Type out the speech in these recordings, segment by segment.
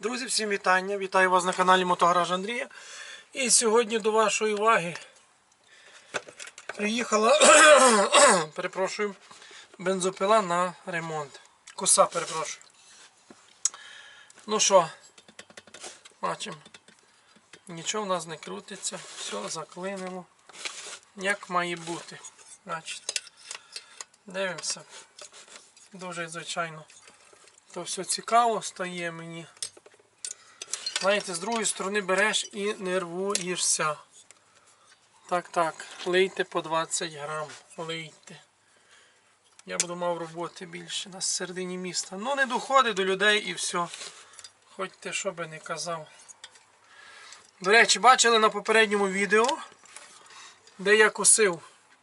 Друзі, всім вітання! Вітаю вас на каналі Мотогараж Андрія. І сьогодні до вашої уваги приїхала перепрошую, бензопила на ремонт. Коса, перепрошую. Ну що, бачимо. Нічого в нас не крутиться, все заклинило. Як має бути. Значить, дивимося. Дуже звичайно. То все цікаво стає мені. Знаєте, з другої сторони береш і нервуєшся. Так, так, лийте по 20 грам. Лийте. Я буду мав роботи більше на середині міста. Ну не доходить до людей і все. Хоч ти що би не казав. До речі, бачили на попередньому відео, де я косив.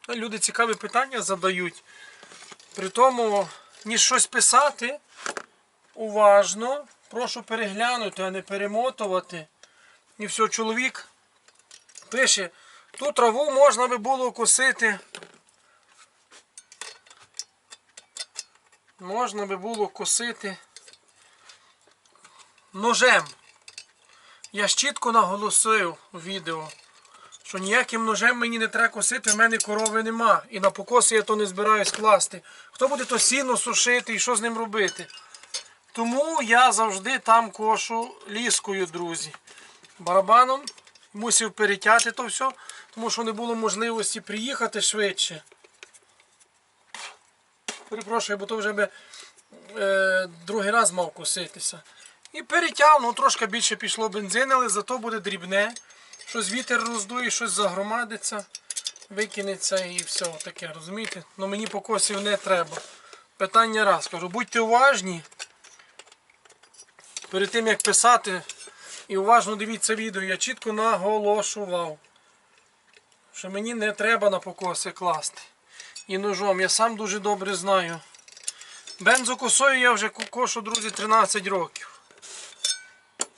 Люди цікаві питання задають. При тому, ніж щось писати, уважно, прошу переглянути, а не перемотувати. І все, чоловік пише, ту траву можна би було косити. Можна би було косити ножем. Я ж чітко наголосив у відео, що ніяким ножем мені не треба косити, в мене корови нема. І на покоси я то не збираюсь класти. Хто буде то сіно сушити і що з ним робити? Тому я завжди там кошу ліскою, друзі. Барабаном мусив перетяти то все, тому що не було можливості приїхати швидше. Перепрошую, бо то вже би е, другий раз мав коситися. І перетяв, ну трошки більше пішло бензин, але зато буде дрібне. Щось вітер роздує, щось загромадиться, викинеться і все таке, розумієте? Ну мені покосів не треба. Питання раз. Кажу, будьте уважні. Перед тим як писати і уважно дивіться відео, я чітко наголошував, що мені не треба на покоси класти. І ножом. Я сам дуже добре знаю. Бензокосою я вже кошу, друзі, 13 років.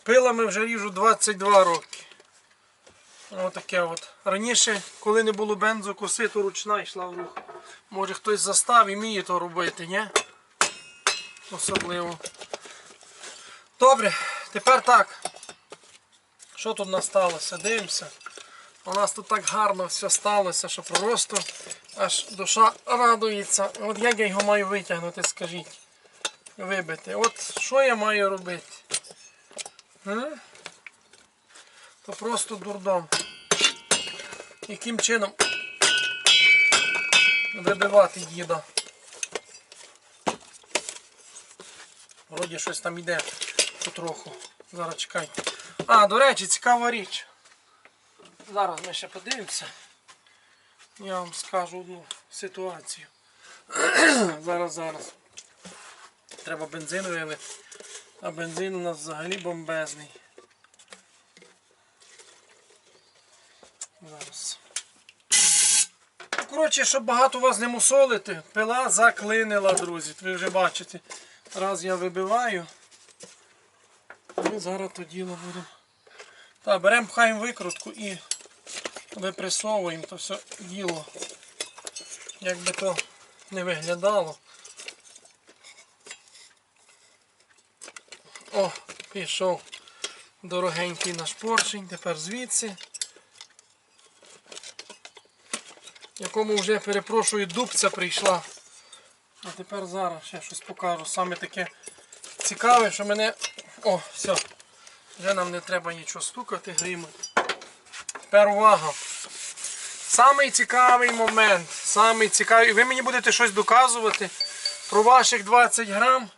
Пилами вже ріжу 22 роки. Отаке от. Раніше, коли не було бензокоси, то ручна йшла в рух. Може хтось застав і вміє то робити, ні? Особливо. Добре, тепер так. Що тут у нас? Дивимося. У нас тут так гарно все сталося, що просто аж душа радується. От як я його маю витягнути, скажіть. Вибити. От що я маю робити? М? То просто дурдом. Яким чином вибивати діда? Вроді щось там іде потроху. Зараз чекайте. А, до речі, цікава річ. Зараз ми ще подивимося. Я вам скажу одну ситуацію. зараз, зараз. Треба бензин вилити. А бензин у нас взагалі бомбезний. Зараз. Коротше, щоб багато вас не мусолити, пила заклинила, друзі. Ви вже бачите. Раз я вибиваю. Зараз то діло будемо. Так, беремо пхаємо викрутку і випресовуємо то все діло. Як би то не виглядало. О, пішов дорогенький наш поршень, тепер звідси. Якому вже перепрошую дубця прийшла. А тепер зараз ще щось покажу. Саме таке цікаве, що мене... О, все. Вже нам не треба нічого стукати, гріми. Тепер увага. Самий цікавий момент. Самий цікавий. Ви мені будете щось доказувати про ваших 20 грам.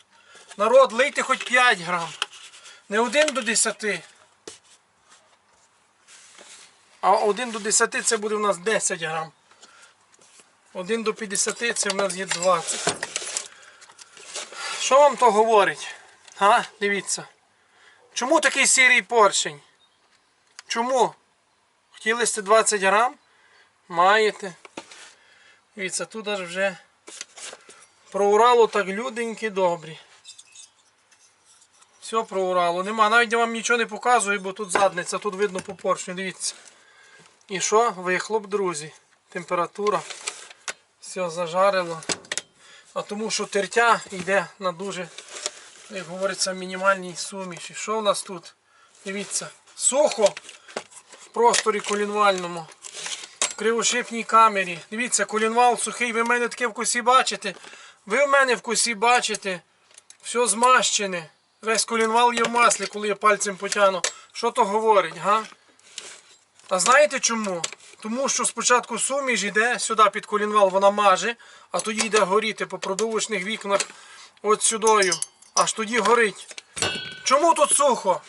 Народ, лийте хоч 5 грам. Не 1 до 10. А 1 до 10 це буде у нас 10 грам. 1 до 50 це в нас є 20. Що вам то говорить? А? Дивіться. Чому такий сірий поршень? Чому? Хотіли сте 20 грам? Маєте. Дивіться, тут аж вже проурало так люденькі добрі. Все проурало. Нема. Навіть я вам нічого не показую, бо тут задниця, тут видно по поршню, дивіться. І що? Вихлоп, друзі. Температура. Все зажарило. А тому що тертя йде на дуже як говориться, мінімальній суміші. Що у нас тут? Дивіться, сухо в просторі колінвальному. В кривошипній камері. Дивіться, колінвал сухий, ви в мене таке в косі бачите. Ви в мене в косі бачите. Все змащене. Весь колінвал є в маслі, коли я пальцем потягну. Що то говорить, га? А знаєте чому? Тому що спочатку суміш йде сюди під колінвал, вона маже, а тоді йде горіти по продовжних вікнах от сюдою. Аж тоді горить. Чому тут сухо?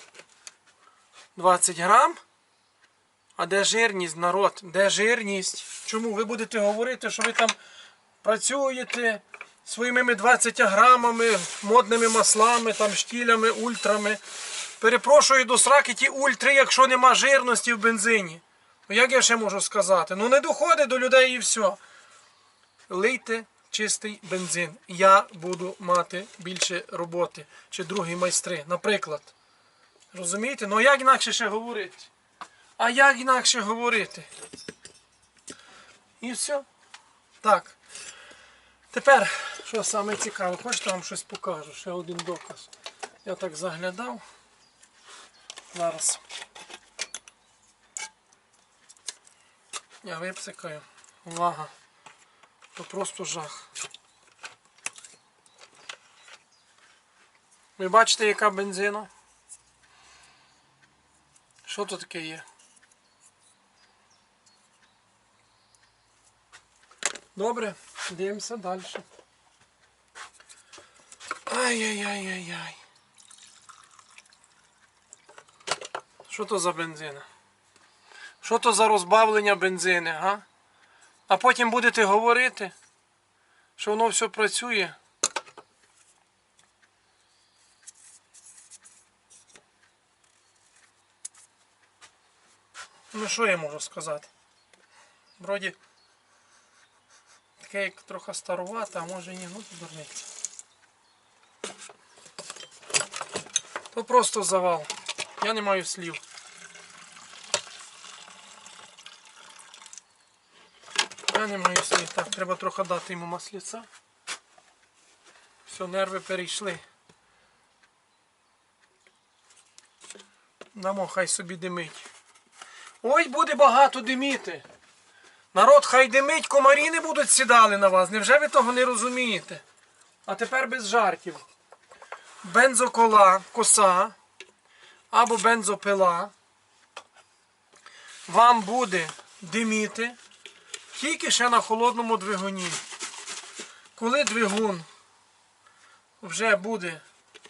20 грам? А де жирність, народ? Де жирність? Чому? Ви будете говорити, що ви там працюєте своїми 20 грамами, модними маслами, там, штілями, ультрами. Перепрошую до сраки ті ультри, якщо нема жирності в бензині. Ну як я ще можу сказати? Ну не доходить до людей і все. Лийте чистий бензин. Я буду мати більше роботи. Чи другі майстри, наприклад. Розумієте? Ну а як інакше ще говорити? А як інакше говорити? І все. Так. Тепер, що саме цікаве, хочете вам щось покажу, ще один доказ. Я так заглядав. Зараз. Я випсикаю. Увага. То просто жах. Ви бачите, яка бензина? Що тут таке є? Добре, дивимося далі. Ай-яй-яй-яй-яй. Що то за бензина? Що то за розбавлення бензини, га? А потім будете говорити, що воно все працює. Ну що я можу сказати? Вроді таке як трохи старувате, а може ні, ну дурниця. То просто завал. Я не маю слів. Не маю. Так, треба трохи дати йому масліця. Все, нерви перейшли. Дамо, хай собі димить. Ой, буде багато диміти. Народ, хай димить, комарі не будуть сідали на вас. Невже ви того не розумієте? А тепер без жартів. Бензокола, коса або бензопила вам буде диміти тільки ще на холодному двигуні. Коли двигун вже буде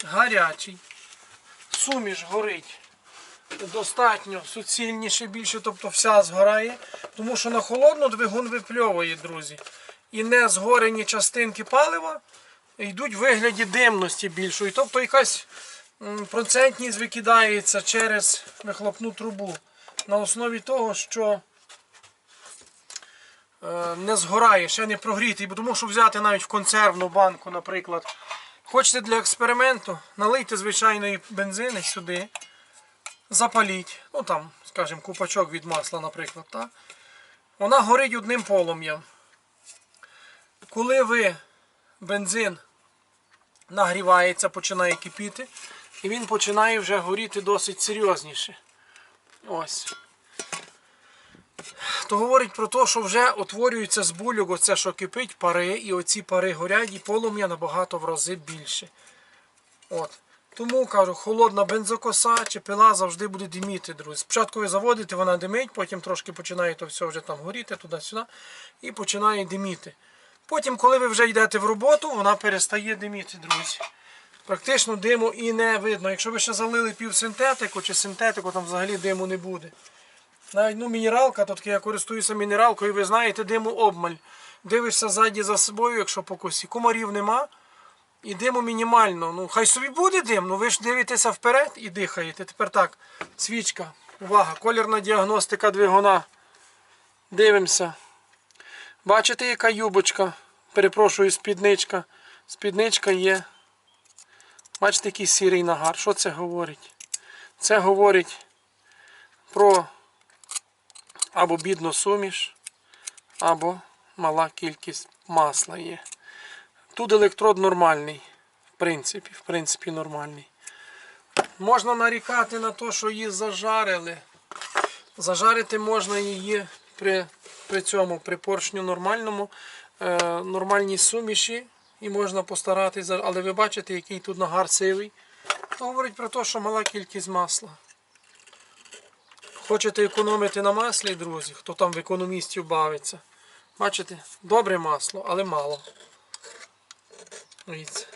гарячий, суміш горить достатньо суцільніше більше, тобто вся згорає, тому що на холодну двигун випльовує, друзі. І не згорені частинки палива йдуть в вигляді димності більшої. Тобто якась процентність викидається через вихлопну трубу на основі того, що не згорає, ще не прогрітий, бо тому що взяти навіть в консервну банку, наприклад. Хочете для експерименту, налийте звичайної бензини сюди, запаліть, ну там, скажімо, купачок від масла, наприклад. Так? Вона горить одним полум'ям. Коли ви бензин нагрівається, починає кипіти, і він починає вже горіти досить серйозніше. Ось. То говорить про те, що вже утворюється з бульок, оце, що кипить, пари, і оці пари горять, і полум'я набагато в рази більше. От. Тому кажу, холодна бензокоса чи пила завжди буде диміти, друзі. Спочатку ви заводите, вона димить, потім трошки починає то все вже там горіти туди-сюди і починає диміти. Потім, коли ви вже йдете в роботу, вона перестає диміти, друзі. Практично диму і не видно. Якщо ви ще залили півсинтетику чи синтетику, там взагалі диму не буде. Навіть ну, мінералка, таки я користуюся мінералкою, ви знаєте, диму обмаль. Дивишся ззаді за собою, якщо по косі. Комарів нема. І диму мінімально. Ну, хай собі буде дим, ну ви ж дивитеся вперед і дихаєте. Тепер так, свічка. Увага, колірна діагностика двигуна. Дивимося. Бачите, яка юбочка? Перепрошую, спідничка. Спідничка є. Бачите, який сірий нагар. Що це говорить? Це говорить про або бідну суміш, або мала кількість масла є. Тут електрод нормальний. принципі, в принципі, нормальний. Можна нарікати на те, що її зажарили. Зажарити можна її при, при цьому, при поршню нормальному, е, нормальній суміші. І можна постаратися, але ви бачите, який тут нагар сивий. То говорить про те, що мала кількість масла. Хочете економити на маслі, друзі, хто там в економістів бавиться. Бачите, добре масло, але мало. Дивіться.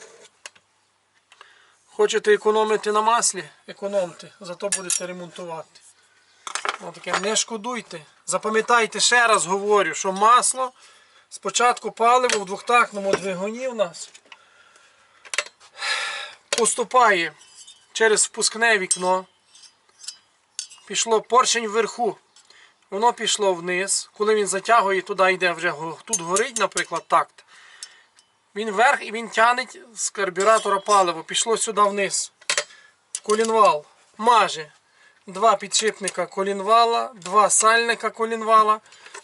Хочете економити на маслі? Економте, зато будете ремонтувати. Отаке, не шкодуйте. Запам'ятайте, ще раз говорю, що масло спочатку паливо в двохтактному двигуні в нас поступає через впускне вікно. Пішло поршень вверху. Воно пішло вниз. Коли він затягує, туди йде вже тут горить, наприклад, такт. Він вверх і він тягне з карбюратора паливо. Пішло сюди вниз. Колінвал. Маже. Два підшипника колінвала, два сальника колінвала,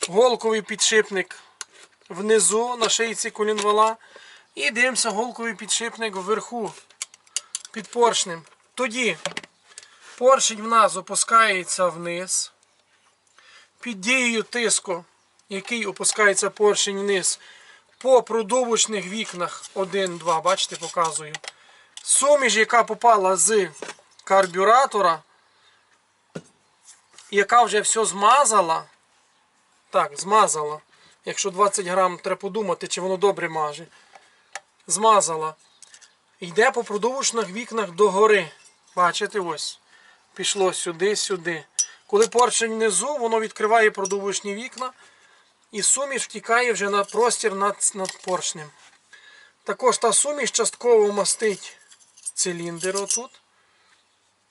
голковий підшипник внизу на шийці колінвала. І дивимося голковий підшипник вверху під поршнем. Тоді поршень в нас опускається вниз. Під дією тиску, який опускається поршень вниз, по продувочних вікнах 1-2, бачите, показую. Суміш, яка попала з карбюратора, яка вже все змазала. Так, змазала. Якщо 20 грам, треба подумати, чи воно добре маже. Змазала. Йде по продовжних вікнах догори. Бачите, ось. Пішло сюди, сюди. Коли поршень внизу, воно відкриває продовжні вікна. І суміш втікає вже на простір над, над поршнем. Також та суміш частково мастить циліндр отут.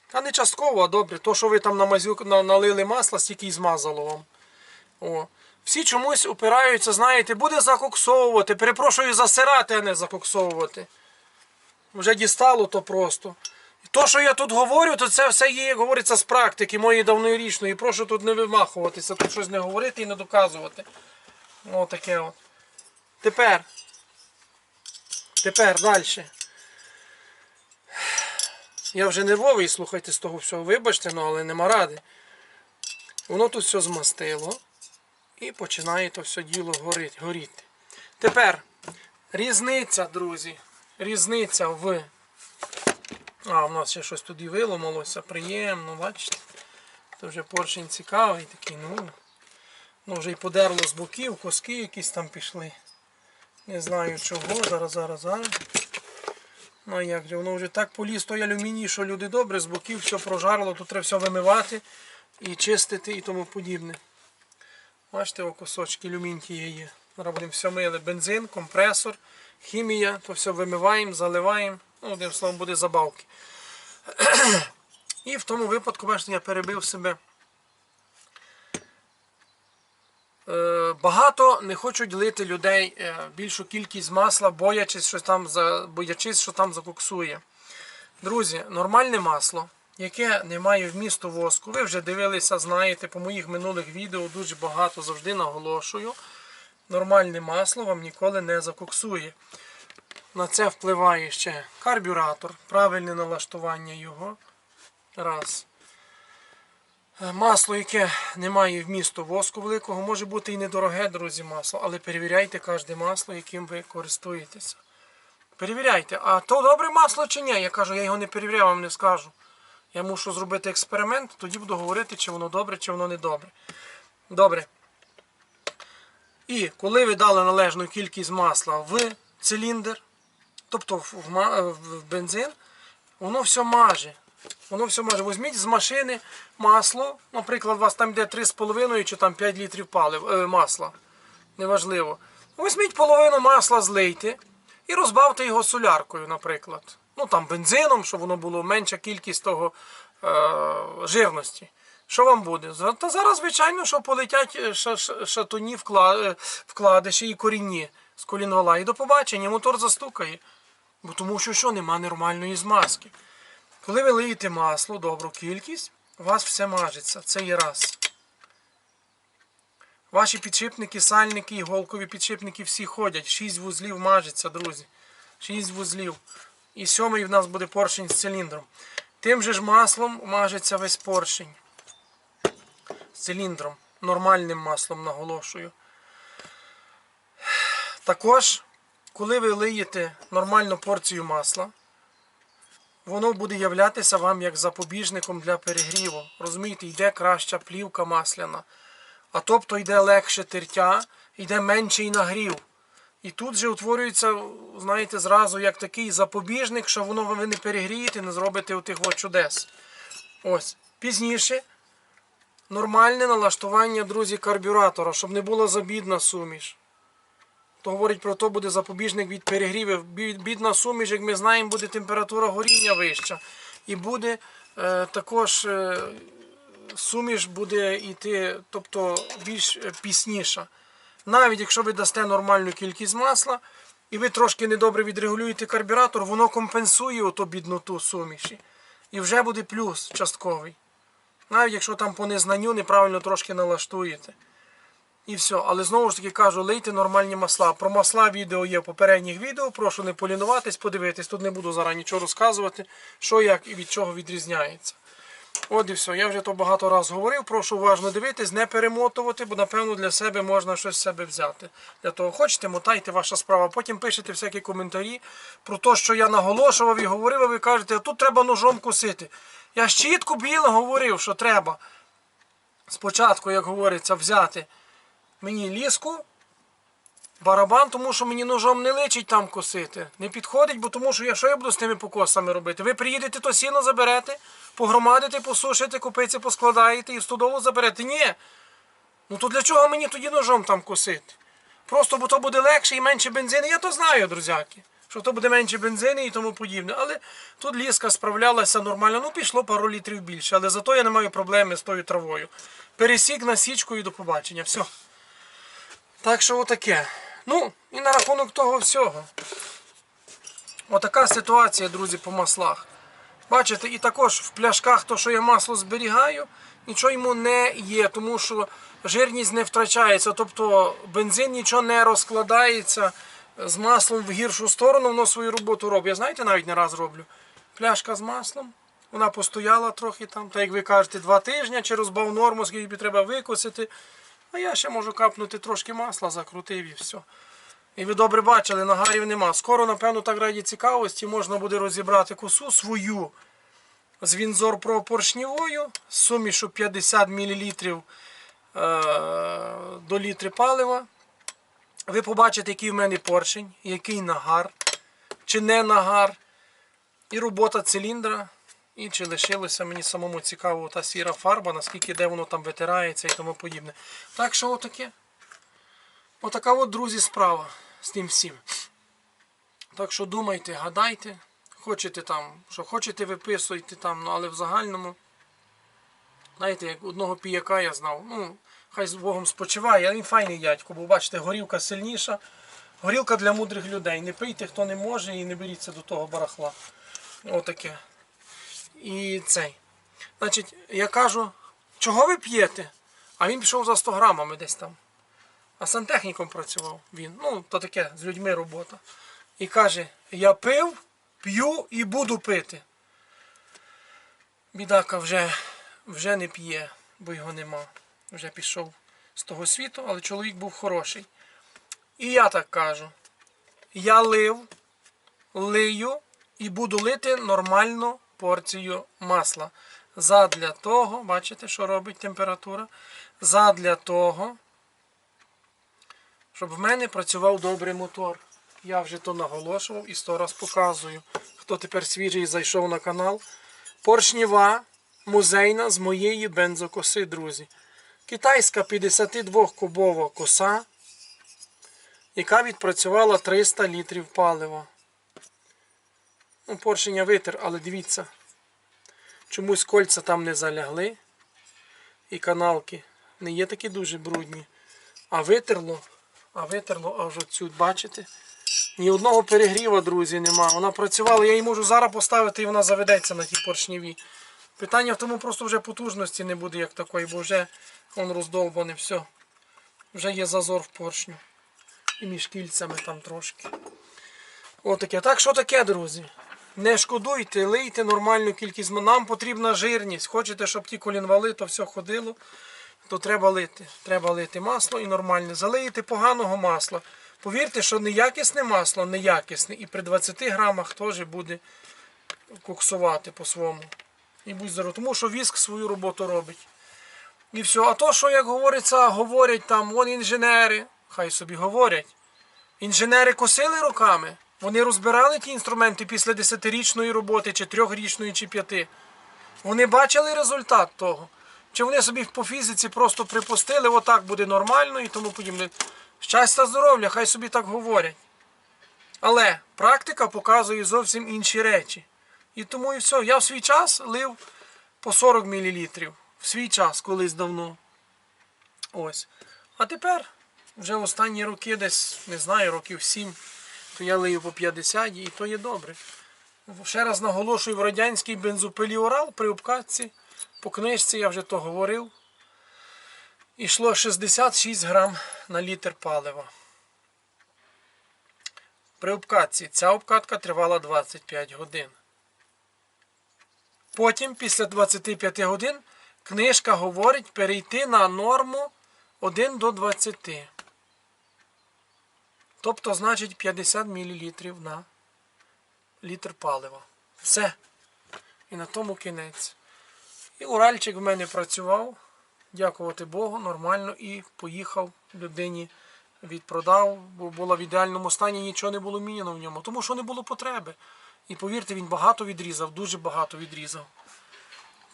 Та не частково, а добре. То, що ви там на мазюк, на, налили масла, стільки і змазало вам. О. Всі чомусь опираються, знаєте, буде закоксовувати. Перепрошую, засирати, а не закоксовувати. Вже дістало то просто. То, що я тут говорю, то це все є, як говориться, з практики моєї давньорічної. Прошу тут не вимахуватися, тут щось не говорити і не доказувати. Отаке от. Тепер. Тепер далі. Я вже нервовий, слухайте з того всього. Вибачте, ну, але нема ради. Воно тут все змастило. І починає то все діло горіти. Тепер різниця, друзі. Різниця в. А, в нас ще щось туди виломалося. Приємно, бачите? Це вже поршень цікавий такий, ну. Ну, вже й подерло з боків, коски якісь там пішли. Не знаю чого. Зараз, зараз, зараз. Ну як же, воно вже так поліз той алюміній, що люди добре, з боків все прожарло, тут треба все вимивати і чистити і тому подібне. Бачите, о, кусочки люмінтії є. Зараз будемо все мили. Бензин, компресор, хімія, то все вимиваємо, заливаємо. Ну, одним словом, буде забавки. І в тому випадку, бачите, я перебив себе. Е, Багато не хочуть лити людей е, більшу кількість масла, боячись, що там, боячись, що там закоксує. Друзі, нормальне масло, яке не має вмісту воску. Ви вже дивилися, знаєте, по моїх минулих відео дуже багато завжди наголошую. Нормальне масло вам ніколи не закоксує. На це впливає ще карбюратор, правильне налаштування його. Раз. Е, Масло, яке не має вмісту воску великого, може бути і недороге, друзі, масло, але перевіряйте кожне масло, яким ви користуєтеся. Перевіряйте, а то добре масло чи ні? Я кажу, я його не перевіряв, вам не скажу. Я мушу зробити експеримент, тоді буду говорити, чи воно добре, чи воно не добре. Добре. І коли ви дали належну кількість масла в циліндр, тобто в, бензин, воно все маже. Воно все може. Візьміть з машини масло, наприклад, у вас там йде 3,5 чи там 5 літрів палив, е, масла. Неважливо. Візьміть половину масла, злийте і розбавте його соляркою, наприклад. Ну там бензином, щоб воно було менша кількість того е, жирності. Що вам буде? Та зараз, звичайно, що полетять е, ша- ша- шатуні е, вкладиші і корінні з колінвала. І до побачення, мотор застукає. Бо тому що що нема нормальної змазки. Коли ви лиєте масло, добру кількість, у вас все мажеться. Це є раз. Ваші підшипники, сальники і голкові підшипники всі ходять. 6 вузлів мажеться, друзі. 6 вузлів. І сьомий в нас буде поршень з циліндром. Тим же ж маслом мажеться весь поршень. З циліндром. Нормальним маслом наголошую. Також, коли ви лиєте нормальну порцію масла, воно буде являтися вам як запобіжником для перегріву. Розумієте, йде краща плівка масляна. А тобто йде легше тертя, йде менший нагрів. І тут же утворюється, знаєте, зразу як такий запобіжник, що воно ви не перегрієте, не зробите отих от чудес. Ось. Пізніше нормальне налаштування, друзі, карбюратора, щоб не була забідна суміш. То говорить про то буде запобіжник від перегрівів. Бі- Бідна суміш, як ми знаємо, буде температура горіння вища. І буде е, також е, суміш буде йти, тобто більш е, пісніша. Навіть якщо ви дасте нормальну кількість масла, і ви трошки недобре відрегулюєте карбюратор, воно компенсує ото бідноту суміші. І вже буде плюс частковий. Навіть якщо там по незнанню неправильно трошки налаштуєте. І все. Але знову ж таки кажу, лийте нормальні масла. Про масла відео є в попередніх відео. Прошу не полінуватись, подивитись. Тут не буду зараз нічого розказувати, що як і від чого відрізняється. От і все. Я вже то багато разів говорив. Прошу уважно дивитись, не перемотувати, бо напевно для себе можна щось з себе взяти. Для того хочете, мотайте ваша справа. Потім пишете всякі коментарі про те, що я наголошував і говорив, а ви кажете, а тут треба ножом косити. Я ж чітко біло говорив, що треба спочатку, як говориться, взяти мені ліску, барабан, тому що мені ножом не личить там косити. Не підходить, бо тому що я що я буду з тими покосами робити? Ви приїдете, то сіно заберете, погромадите, посушите, купиці поскладаєте і в стодолу заберете. Ні. Ну то для чого мені тоді ножом там косити? Просто бо то буде легше і менше бензину. Я то знаю, друзяки. Що то буде менше бензину і тому подібне. Але тут ліска справлялася нормально. Ну, пішло пару літрів більше, але зато я не маю проблеми з тою травою. Пересік на січку і до побачення. Все. Так що отаке. Ну, і на рахунок того всього. Отака ситуація, друзі, по маслах. Бачите, і також в пляшках, то, що я масло зберігаю, нічого йому не є, тому що жирність не втрачається. Тобто бензин нічого не розкладається з маслом в гіршу сторону, воно свою роботу робить. Я знаєте, навіть не раз роблю. Пляшка з маслом. Вона постояла трохи там, так як ви кажете, два тижні, чи розбав норму, скільки треба викосити. А я ще можу капнути трошки масла, закрутив і все. І ви добре бачили, нагарів нема. Скоро, напевно, так раді цікавості можна буде розібрати косу свою з Вінзор Pro поршневою, з сумішу 50 мл до літри палива. Ви побачите, який в мене поршень, який нагар, чи не нагар, і робота циліндра. І чи лишилося мені самому цікаво та сіра фарба, наскільки де воно там витирається і тому подібне. Так що отаке. Отака от, друзі, справа з тим всім. Так що думайте, гадайте, хочете там, що хочете, виписуйте там, ну але в загальному, знаєте, як одного піяка я знав, ну, хай з Богом спочиває, він файний дядько, бо бачите, горілка сильніша. Горілка для мудрих людей. Не пийте, хто не може, і не беріться до того барахла. Отаке. І цей. Значить, я кажу, чого ви п'єте? А він пішов за 100 грамами десь там. А сантехніком працював він. Ну, то таке, з людьми робота. І каже: я пив, п'ю і буду пити. Бідака вже, вже не п'є, бо його нема. Вже пішов з того світу, але чоловік був хороший. І я так кажу. Я лив, лию і буду лити нормальну порцію масла. Задля того, бачите, що робить температура? Задля того, щоб в мене працював добрий мотор. Я вже то наголошував і сто раз показую. Хто тепер свіжий зайшов на канал. Поршнєва музейна з моєї бензокоси, друзі. Китайська 52-кубова коса, яка відпрацювала 300 літрів палива. Ну, поршень я витер, але дивіться, чомусь кольця там не залягли. І каналки не є такі дуже брудні. А витерло, а витерло аж оцю, бачите? Ні одного перегріва, друзі, нема. Вона працювала, я її можу зараз поставити і вона заведеться на тій поршневі. Питання в тому просто вже потужності не буде як такої, бо вже он роздовбаний, все. Вже є зазор в поршню. І між кільцями там трошки. Отаке. Так що таке, друзі? Не шкодуйте, лийте нормальну кількість. Нам потрібна жирність. Хочете, щоб ті колінвали, то все ходило, то треба лити. Треба лити масло і нормальне. Залиєте поганого масла. Повірте, що неякісне масло, неякісне, і при 20 грамах теж буде коксувати по-своєму. І будь здоров. Тому що віск свою роботу робить. І все. А то, що, як говориться, говорять там, вон інженери, хай собі говорять. Інженери косили руками. Вони розбирали ті інструменти після 10-річної роботи, чи 3-річної, чи 5. Вони бачили результат того. Чи вони собі по фізиці просто припустили, отак буде нормально і тому подібне. Щастя, здоров'я, хай собі так говорять. Але практика показує зовсім інші речі. І тому і все. Я в свій час лив по 40 мл. В свій час, колись давно. Ось. А тепер, вже останні роки, десь, не знаю, років 7, то я лию по 50 і то є добре. Ще раз наголошую, в радянський бензопиліорал при обкатці, по книжці я вже то говорив. Ішло 66 грам на літр палива. При обкатці ця обкатка тривала 25 годин. Потім, після 25 годин, книжка говорить перейти на норму 1 до 20. Тобто, значить, 50 мл на літр палива. Все. І на тому кінець. І Уральчик в мене працював, дякувати Богу, нормально і поїхав людині. Відпродав, бо була в ідеальному стані, нічого не було міняно в ньому, тому що не було потреби. І повірте, він багато відрізав, дуже багато відрізав.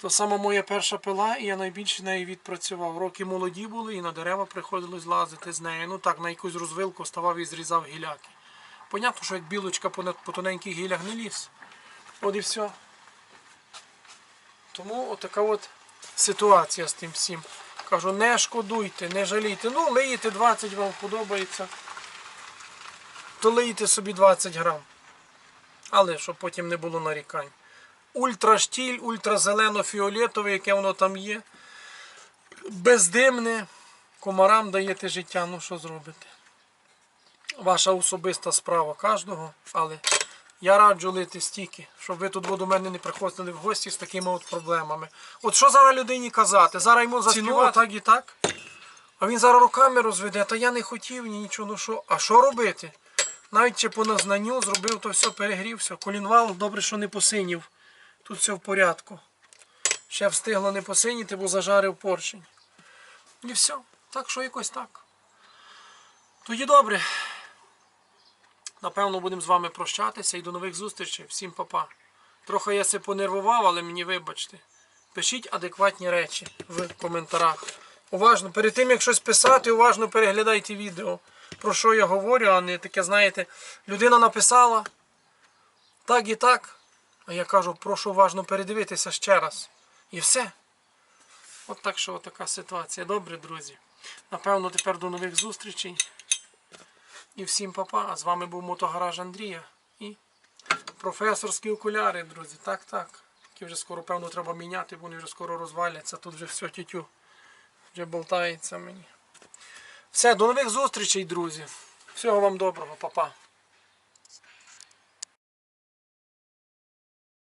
То саме моя перша пила, і я найбільше нею відпрацював. Роки молоді були, і на дерева приходилось лазити з нею. Ну так, на якусь розвилку ставав і зрізав гіляки. Понятно, що як білочка по, тоненьких гілях не ліз. От і все. Тому отака от ситуація з тим всім. Кажу, не шкодуйте, не жалійте. Ну, лиєте 20 вам подобається. То лиєте собі 20 грам. Але щоб потім не було нарікань. Ультраштіль, ультразелено-фіолетове, яке воно там є. Бездимне. Комарам даєте життя, ну що зробите? Ваша особиста справа кожного, але я раджу лити стільки, щоб ви тут до мене не приходили в гості з такими от проблемами. От що зараз людині казати? Зараз йому заспівати так і так. А він зараз руками розведе, та я не хотів ні нічого, ну що. А що робити? Навіть чи по назнанню зробив то все, перегрівся. Колінвал добре, що не посинів. Тут все в порядку. Ще встигло не посиніти, бо зажарив поршень. І все. Так що якось так. Тоді добре. Напевно, будемо з вами прощатися і до нових зустрічей. Всім па-па. Трохи я се понервував, але мені вибачте. Пишіть адекватні речі в коментарях. Уважно, перед тим як щось писати, уважно переглядайте відео. Про що я говорю, а не таке, знаєте, людина написала так і так. А я кажу, прошу уважно передивитися ще раз. І все. От так що така ситуація. Добре, друзі. Напевно, тепер до нових зустрічей. І всім папа. А з вами був Мотогараж Андрія і професорські окуляри, друзі. Так, так. Які вже скоро, певно, треба міняти, бо вони вже скоро розваляться. Тут вже все тютю. Вже болтається мені. Все, до нових зустрічей, друзі. Всього вам доброго, папа.